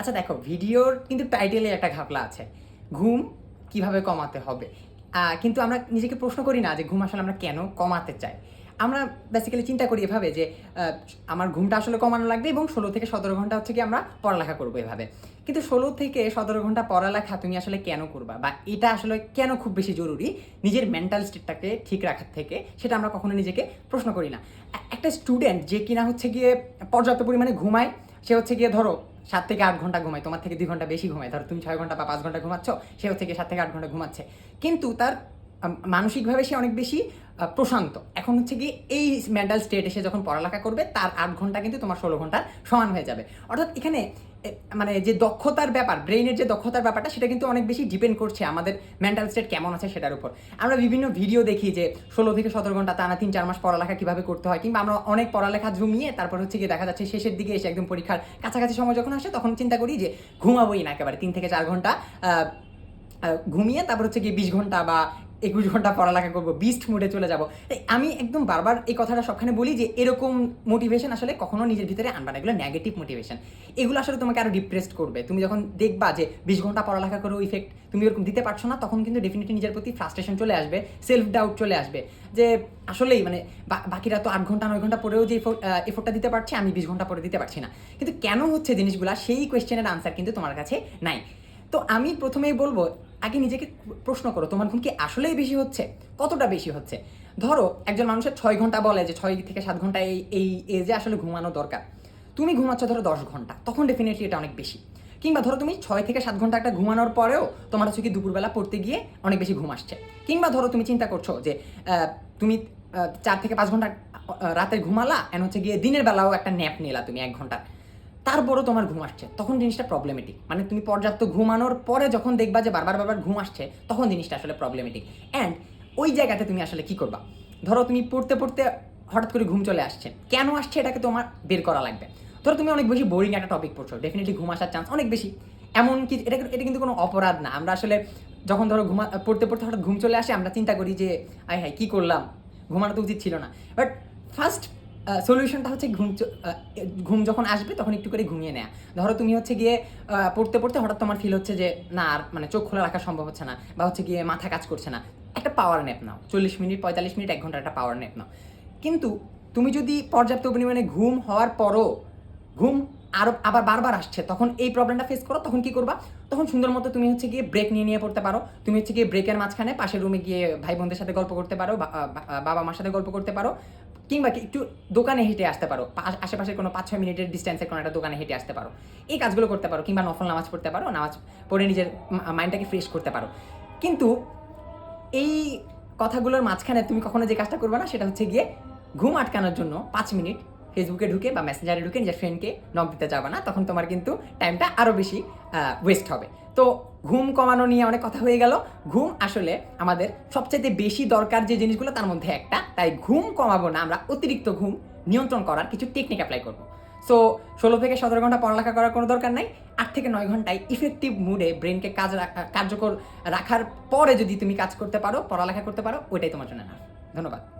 আচ্ছা দেখো, ভিডিওর কিন্তু টাইটেলে একটা ঘাপলা আছে। ঘুম কীভাবে কমাতে হবে? কিন্তু আমরা নিজেকে প্রশ্ন করি না যে ঘুম আসলে আমরা কেন কমাতে চাই। আমরা বেসিক্যালি চিন্তা করি এভাবে যে আমার ঘুমটা আসলে কমানো লাগবে এবং ষোলো থেকে সতেরো ঘণ্টা হচ্ছে কি আমরা পড়ালেখা করব এভাবে। কিন্তু ষোলো থেকে সতেরো ঘণ্টা পড়ালেখা তুমি আসলে কেন করবা? বা এটা আসলে কেন খুব বেশি জরুরি? নিজের মেন্টাল স্টেটটাকে ঠিক রাখার থেকে সেটা আমরা কখনো নিজেকে প্রশ্ন করি না। একটা স্টুডেন্ট যে কিনা হচ্ছে গিয়ে পর্যাপ্ত পরিমাণে ঘুমায়, সে হচ্ছে গিয়ে ধরো সাত থেকে আট ঘণ্টা ঘুমায়, তোমার থেকে দুই ঘণ্টা বেশি ঘুমায়। ধরো তুমি ছয় ঘণ্টা বা পাঁচ ঘণ্টা ঘুমাচ্ছ, সে হচ্ছে গিয়ে সাত থেকে আট ঘণ্টা ঘুমাচ্ছে। কিন্তু তার মানসিকভাবে সে অনেক বেশি প্রশান্ত। এখন হচ্ছে কি এই মেন্টাল স্টেট এসে যখন পড়ালেখা করবে, তার আট ঘণ্টা কিন্তু তোমার ষোলো ঘণ্টার সমান হয়ে যাবে। অর্থাৎ এখানে মানে যে দক্ষতার ব্যাপার ব্রেইনের যে দক্ষতার ব্যাপারটা, সেটা কিন্তু অনেক বেশি ডিপেন্ড করছে আমাদের মেন্টাল স্টেট কেমন আছে সেটার উপর। আমরা বিভিন্ন ভিডিও দেখি যে ষোলো থেকে সতেরো ঘণ্টা টানা তিন, চার মাস পড়ালেখা কীভাবে করতে হয়, কিংবা আমরা অনেক পড়ালেখা জমিয়ে তারপর হচ্ছে গিয়ে দেখা যাচ্ছে শেষের দিকে এসে একদম পরীক্ষার কাছাকাছি সময় যখন আসে, তখন চিন্তা করি যে ঘুমাবোই না একেবারে তিন থেকে চার ঘণ্টা ঘুমিয়ে তারপর হচ্ছে গিয়ে বিশ ঘণ্টা বা একুশ ঘণ্টা পড়ালেখা করব বিস্ট মুডে চলে যাব। আমি একদম বারবার এই কথাটা সবখানে বলি যে এরকম মোটিভেশন আসলে কখনো নিজের ভিতরে আনবা না, এগুলো নেগেটিভ মোটিভেশন এগুলো আসলে তোমাকে আরও ডিপ্রেসড করবে। তুমি যখন দেখবা যে বিশ ঘণ্টা পড়ালেখা করেও ইফেক্ট তুমি এরকম দিতে পারছ না, তখন কিন্তু ডেফিনেটলি নিজের প্রতি ফ্রাস্ট্রেশন চলে আসবে সেলফ ডাউট চলে আসবে। যে আসলেই মানে বাকিরা তো আট ঘণ্টা, নয় ঘণ্টা পরেও যে এফোর্টটা দিতে পারছে, আমি বিশ ঘণ্টা পরে দিতে পারছি না। কিন্তু কেন হচ্ছে জিনিসগুলা? সেই কোয়েশ্চেনের আনসার কিন্তু তোমার কাছে নাই। তো আমি প্রথমেই বলব, আগে নিজেকে প্রশ্ন করো, তোমার ঘুম কি আসলেই বেশি হচ্ছে? কতটা বেশি হচ্ছে? ধরো, একজন মানুষের ছয় ঘণ্টা বলে যে ছয় থেকে সাত ঘণ্টা এই এই এজে আসলে ঘুমানো দরকার। তুমি ঘুমাচ্ছ ধরো দশ ঘণ্টা, তখন ডেফিনেটলি এটা অনেক বেশি। কিংবা ধরো তুমি ছয় থেকে সাত ঘণ্টা একটা ঘুমানোর পরেও তোমার হচ্ছে কি দুপুরবেলা পড়তে গিয়ে অনেক বেশি ঘুম আসছে। কিংবা ধরো তুমি চিন্তা করছ যে তুমি চার থেকে পাঁচ ঘণ্টা রাতে ঘুমালা এন্ড হচ্ছে গিয়ে দিনের বেলাও একটা ন্যাপ নিলা তুমি এক ঘণ্টা তারপরও তোমার ঘুম আসছে, তখন জিনিসটা প্রবলেমেটিক মানে তুমি পর্যাপ্ত ঘুমানোর পরে যখন দেখবা যে বারবার বারবার ঘুম আসছে, তখন জিনিসটা আসলে প্রবলেমেটিক অ্যান্ড ওই জায়গাতে তুমি আসলে কি করবা? ধরো তুমি পড়তে পড়তে হঠাৎ করে ঘুম চলে আসছে। কেন আসছে এটাকে তোমার বের করা লাগবে? ধরো তুমি অনেক বেশি বোরিং একটা টপিক পড়ছো ডেফিনেটলি ঘুম আসার চান্স অনেক বেশি। এমন কি, এটা এটা কিন্তু কোনো অপরাধ না। আমরা আসলে যখন ধরো ঘুমা, পড়তে পড়তে হঠাৎ ঘুম চলে আসে, আমরা চিন্তা করি যে, আয় হায়, কী করলাম? ঘুমানো তো উচিত ছিল না। বাট ফার্স্ট সলিউশনটা হচ্ছে ঘুম ঘুম যখন আসবে তখন একটু করে ঘুমিয়ে নেয়া। ধরো তুমি হচ্ছে গিয়ে পড়তে পড়তে হঠাৎ তোমার ফিল হচ্ছে যে, না, আর মানে চোখ খোলা রাখা সম্ভব হচ্ছে না বা হচ্ছে গিয়ে মাথা কাজ করছে না। একটা পাওয়ার ন্যাপ নাও, চল্লিশ মিনিট, পঁয়তাল্লিশ মিনিট, এক ঘণ্টা একটা পাওয়ার ন্যাপ নাও। কিন্তু তুমি যদি পর্যাপ্ত পরিমাণে ঘুম হওয়ার পরও ঘুম আরও আবার বারবার আসছে, তখন এই প্রবলেমটা ফেস করো, তখন কি করবা? তখন সুন্দর মতো তুমি হচ্ছে গিয়ে ব্রেক নিয়ে নিয়ে পড়তে পারো। তুমি হচ্ছে গিয়ে ব্রেকের মাঝখানে পাশের রুমে গিয়ে ভাই বোনদের সাথে গল্প করতে পারো বাবা মার সাথে গল্প করতে পারো। কিংবা একটু দোকানে হেঁটে আসতে পারো। আশেপাশে কোনো পাঁচ ছয় মিনিটের ডিস্টেন্সে কোনো একটা দোকানে হেঁটে আসতে পারো। এই কাজগুলো করতে পারো, কিংবা নফল নামাজ পড়তে পারো, নামাজ পড়ে নিজের মাইন্ডটাকে ফ্রেশ করতে পারো। কিন্তু এই কথাগুলোর মাঝখানে তুমি কখনো যে কাজটা করবে না, সেটা হচ্ছে গিয়ে ঘুম আটকানোর জন্য পাঁচ মিনিট ফেসবুকে ঢুকে বা মেসেঞ্জারে ঢুকে নিজের ফ্রেন্ডকে নক দিতে যাবে না, তখন তোমার কিন্তু টাইমটা আরও বেশি ওয়েস্ট হবে। তো ঘুম কমানো নিয়ে অনেক কথা হয়ে গেল। ঘুম আসলে আমাদের সবচেয়ে বেশি দরকার যে জিনিসগুলো, তার মধ্যে একটা। তাই ঘুম কমাবো না, আমরা অতিরিক্ত ঘুম নিয়ন্ত্রণ করার কিছু টেকনিক অ্যাপ্লাই করব। সো ষোলো থেকে সতেরো ঘণ্টা পড়ালেখা করার কোনো দরকার নাই। আট থেকে নয় ঘন্টায় ইফেক্টিভ মুডে ব্রেনকে কাজ রাখা- কার্যকর রাখার পরে যদি তুমি কাজ করতে পারো, পড়ালেখা করতে পারো, ওইটাই তোমার জন্য না ধন্যবাদ।